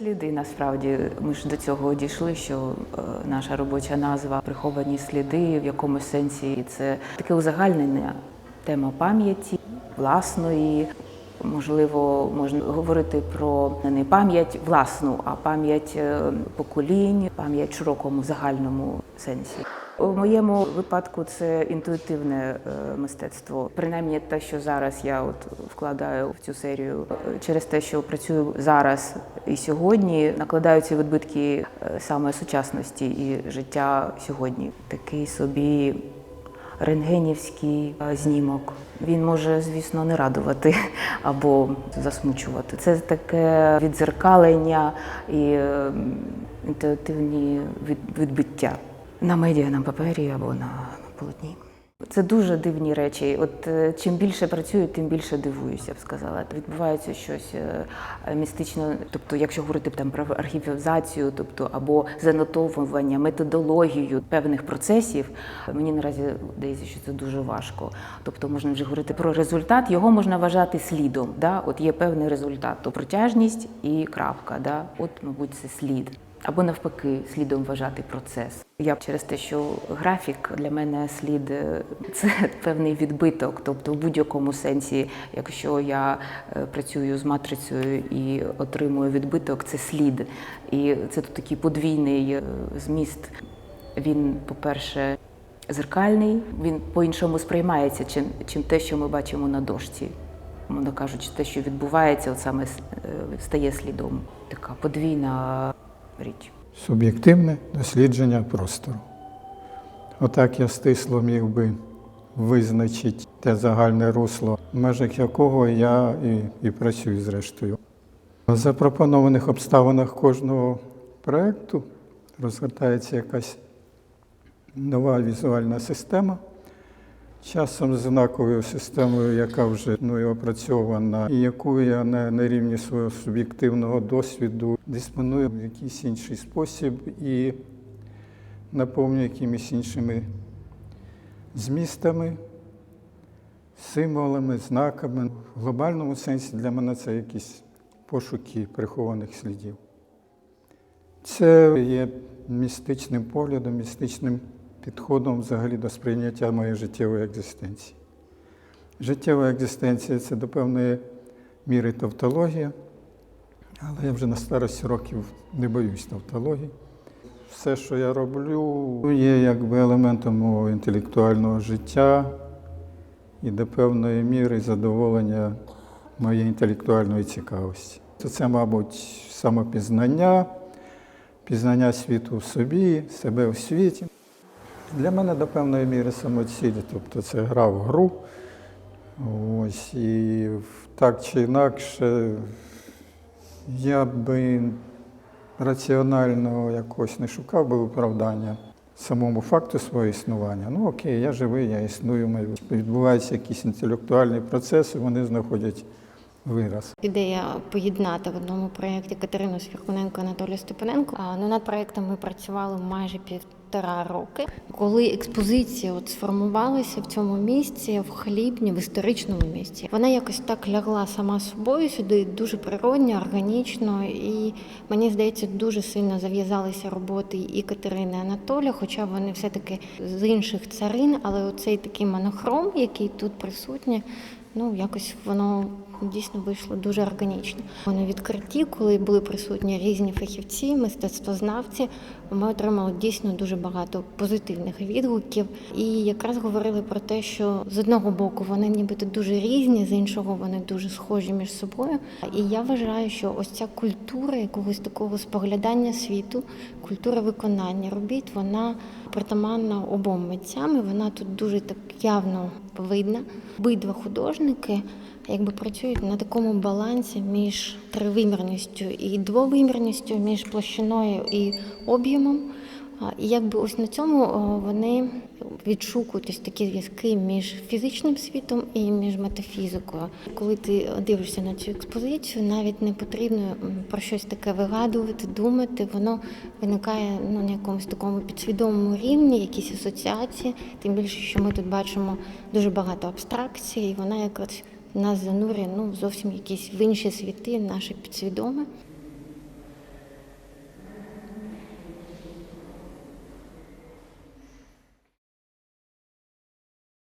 сліди. Насправді ми ж до цього дійшли, що е, наша робоча назва приховані сліди в якомусь сенсі. Це таке узагальнення тема пам'яті власної. Можливо, можна говорити про не пам'ять власну, а пам'ять е, поколінь, пам'ять широкому загальному сенсі. У моєму випадку це інтуїтивне е, мистецтво. Принаймні те, що зараз я от вкладаю в цю серію, е, через те, що працюю зараз і сьогодні, накладаються відбитки е, саме сучасності і життя сьогодні. Такий собі рентгенівський знімок. Він може, звісно, не радувати або засмучувати. Це таке відзеркалення і е, інтуїтивні відбиття на медіа, на папері або на полотні. Це дуже дивні речі. От е, чим більше працюю, тим більше дивуюся, б сказала. Відбувається щось е, містично, тобто, якщо говорити там про архівізацію, тобто або занотовування, методологію певних процесів, мені наразі здається, що це дуже важко. Тобто можна вже говорити про результат, його можна вважати слідом. Да? От є певний результат, то протяжність і крапка. Да? От, мабуть, це слід. Або навпаки, слідом вважати процес. Я через те, що графік для мене слід е, це певний відбиток. Тобто, в будь-якому сенсі, якщо я е, працюю з матрицею і отримую відбиток, це слід. І це тут такий подвійний е, зміст. Він, по-перше, зеркальний, він по-іншому сприймається, чим, чим те, що ми бачимо на дошці. Мовно кажучи, те, що відбувається, от саме стає слідом. Така подвійна річ. Суб'єктивне дослідження простору. Отак я стисло міг би визначити те загальне русло, в межах якого я і, і працюю зрештою. В запропонованих обставинах кожного проєкту розгортається якась нова візуальна система. Часом знаковою системою, яка вже ну, опрацьована, і яку я на, на рівні свого суб'єктивного досвіду диспоную в якийсь інший спосіб і наповнюю якимись іншими змістами, символами, знаками. В глобальному сенсі для мене це якісь пошуки прихованих слідів. Це є містичним поглядом, містичним підходом взагалі до сприйняття моєї життєвої екзистенції. Життєва екзистенція це до певної міри тавтологія, але я вже на старості років не боюсь тавтології. Все, що я роблю, є якби елементом мого інтелектуального життя і до певної міри задоволення моєї інтелектуальної цікавості. Це, мабуть, самопізнання, пізнання світу в собі, себе в світі. Для мене до певної міри самоцілі, тобто це гра в гру. Ось, і так чи інакше я би раціонально якось не шукав би виправдання самому факту свого існування. Ну окей, я живий, я існую, відбуваються якісь інтелектуальні процеси, вони знаходять вираз. Ідея поєднати в одному проєкті Катерину Свіркуненко Анатолія Степаненко. А, Ну, над проєктом ми працювали майже півтора роки. Коли експозиція от сформувалася в цьому місці, в хлібні, в історичному місці, вона якось так лягла сама собою сюди, дуже природньо, органічно, і мені здається, дуже сильно зав'язалися роботи і Катерини і Анатолія, хоча вони все-таки з інших царин, але оцей такий монохром, який тут присутній, ну якось воно дійсно вийшло дуже органічно. На відкритті, коли були присутні різні фахівці, мистецтвознавці, ми отримали дійсно дуже багато позитивних відгуків. І якраз говорили про те, що з одного боку вони нібито дуже різні, з іншого вони дуже схожі між собою. І я вважаю, що ось ця культура якогось такого споглядання світу, культура виконання робіт, вона притаманна обом митцям, вона тут дуже так явно видна. Обидва художники якби працюють на такому балансі між тривимірністю і двовимірністю, між площиною і об'ємом. І якби ось на цьому вони відшукують ось такі зв'язки між фізичним світом і між метафізикою. Коли ти дивишся на цю експозицію, навіть не потрібно про щось таке вигадувати, думати. Воно виникає ну, на якомусь такому підсвідомому рівні, якісь асоціації. Тим більше, що ми тут бачимо дуже багато абстракцій, і вона якось нас занурює ну, зовсім якісь в інші світи, наше підсвідоме.